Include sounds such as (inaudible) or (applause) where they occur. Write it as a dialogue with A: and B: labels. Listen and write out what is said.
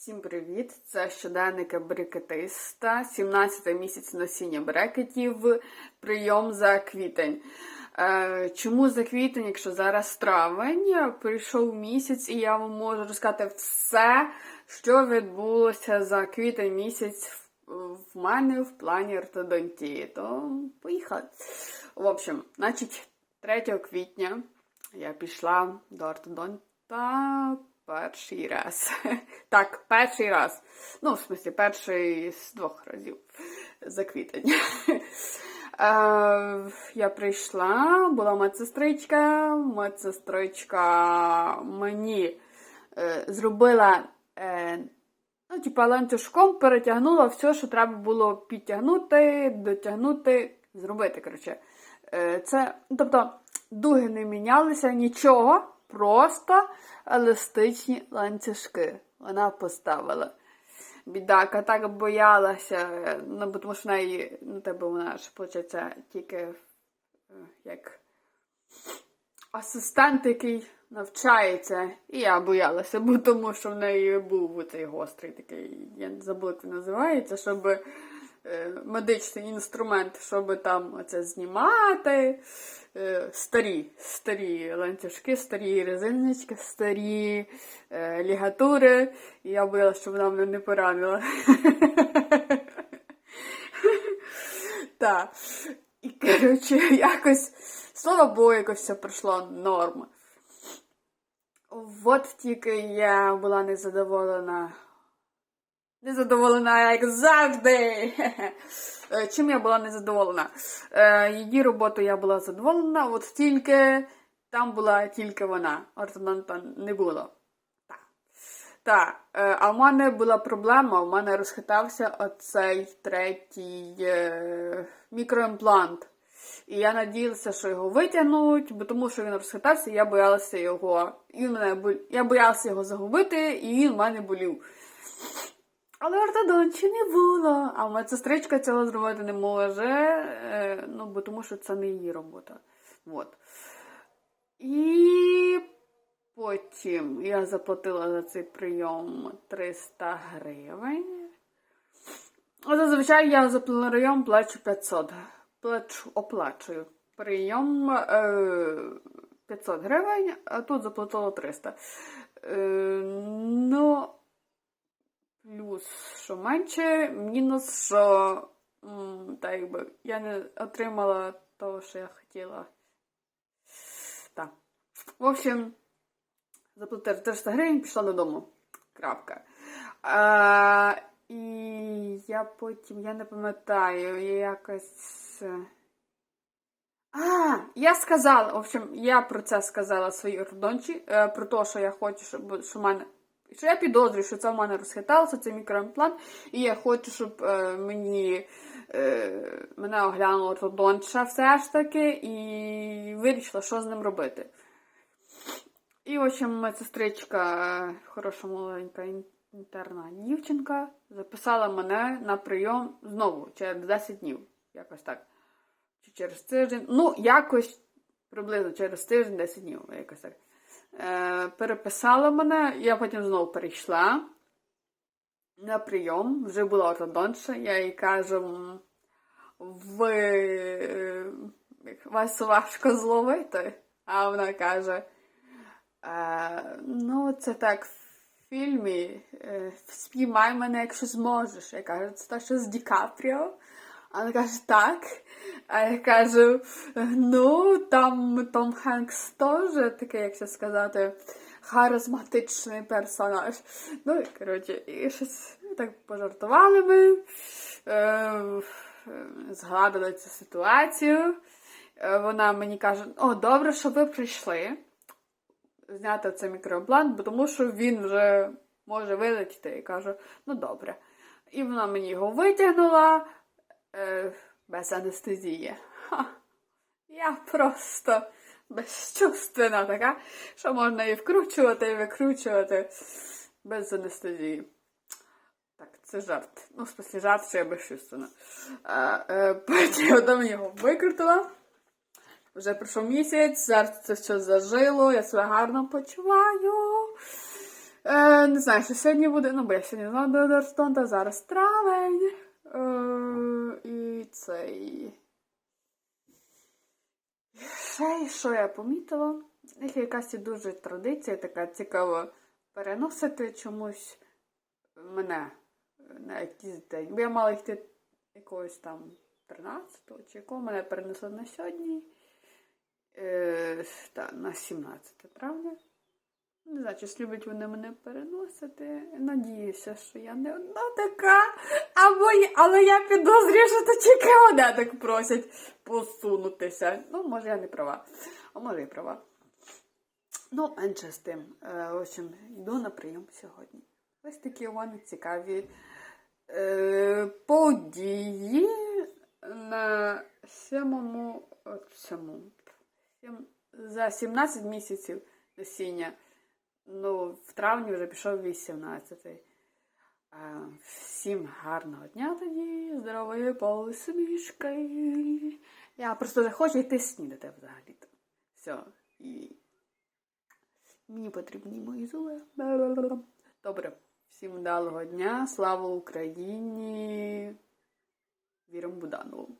A: Всім привіт! Це щоденники брикетиста, 17 місяць носіння брекетів, прийом за квітень. Е, чому за квітень, якщо зараз травень, прийшов місяць, і я вам можу розказати все, що відбулося за квітень місяць в мене в плані ортодонтії. То поїхали. В общем, значить, 3 квітня я пішла до ортодонта перший раз. (laughs) Так, перший раз. Ну, в смислі, перший з двох разів за квітень. (laughs) Е, Я прийшла, була медсестричка. Медсестричка мені е, зробила. Е, Ну, типа ланцюжком перетягнула все, що треба було підтягнути, дотягнути, зробити. коротше. Це, тобто, дуги не мінялися, нічого, просто еластичні ланцюжки. Вона поставила. Бідака так боялася, ну, тому що в неї, ну, тебе вона ж, виходить, тільки е, як асистент, який навчається, і я боялася, бо тому що в неї був цей гострий такий, я не забула, як він називається, щоб медичний інструмент, щоб там оце знімати. Е, старі, старі ланцюжки, старі резиночки, старі е, лігатури. Я боялася, щоб вона мене не поранила. (laughs) Так. І, коротше, якось, слава Богу, якось все пройшло норм. От тільки я була незадоволена. Незадоволена, як завжди. Е, Чим я була незадоволена? Е, Її роботу я була задоволена, от тільки там була тільки вона. Ортодонта не було. Так. Так. Е, А в мене була проблема, в мене розхитався оцей третій мікроімплант. І я надіялася, що його витягнуть, бо тому що він розхитався, я боялася його. І мене я боялася його загубити, і він в мене болів. Але ортодонтів не було. А медсестричка цього зробити не може, е, ну, бо тому що це не її робота. От. І потім я заплатила за цей прийом 300 гривень. А Зазвичай я за прийом плачу 500. Плачу, оплачую. Прийом е, 500 гривень, а тут заплатила 300. Е, ну, плюс, що менше, мінус, що м, так якби я не отримала того, що я хотіла. Так. В общем, заплатила 300 гривень, пішла додому. Крапка. А, і я потім, я не пам'ятаю, я якось. А, я сказала, в общем, я про це сказала своїй ортодонті, е, про те, що я хочу, щоб що мене. Що я підозрюю, що це в мене розхиталося, це мікроімплант, і я хочу, щоб е, мені е, мене оглянула ортодонтша все ж таки, і вирішила, що з ним робити. І, в общем, медсестричка, е, хороша маленька інтерна дівчинка, записала мене на прийом знову через 10 днів. Якось так. Чи через тиждень. Ну, якось приблизно через тиждень, 10 днів, якось так. Е, переписала мене, я потім знову перейшла на прийом, вже була ортодонтша, я їй кажу, ви е, вас важко зловити. А вона каже, е, ну, це так в фільмі. Спіймай мене, якщо зможеш. Я кажу, це те, що з Ді Капріо. А вона каже, так. А я кажу, ну, там Том Хенкс теж такий, як це сказати, харизматичний персонаж. Ну, і, коротше, і щось так пожартували ми, е, згадали цю ситуацію. Е, Вона мені каже, о, добре, що ви прийшли зняти цей мікроімплант, бо тому що він вже може вилетіти. І кажу, ну добре. І вона мені його витягнула без анестезії. Ха. Я просто безчувственна така, що можна і вкручувати, і викручувати без анестезії. Так, це жарт. Ну, в жарт, що я безчувственна. Е, потім його викрутила. Вже пройшов місяць, зараз це все зажило, я себе гарно почуваю. Е, не знаю, що сьогодні буде. Ну, бо я сьогодні знала до Дорстонта, зараз травень. Е, і цей. Ще що я помітила? Них якась дуже традиція така цікава переносити чомусь мене на якийсь день. Бо я мала йти якогось там 13-го чи якого мене перенесли на сьогодні. Е, та, на 17 травня. Не знаю, чи люблять вони мене переносити. Надіюся, що я не одна така. Або я, але я підозрюю, що то тільки вони так просять посунутися. Ну, може, я не права. А може і права. Ну, менше з тим. Е, в общем, йду на прийом сьогодні. Ось такі у мене цікаві е, події на сьомому, сьомому, за 17 місяців носіння. Ну, в травні вже пішов 18-й. Всім гарного дня тоді, здорової посмішки. Я просто вже хочу йти снідати взагалі-то. Все. І мені потрібні мої зуби. Добре. Всім вдалого дня. Слава Україні. Віром Буданову.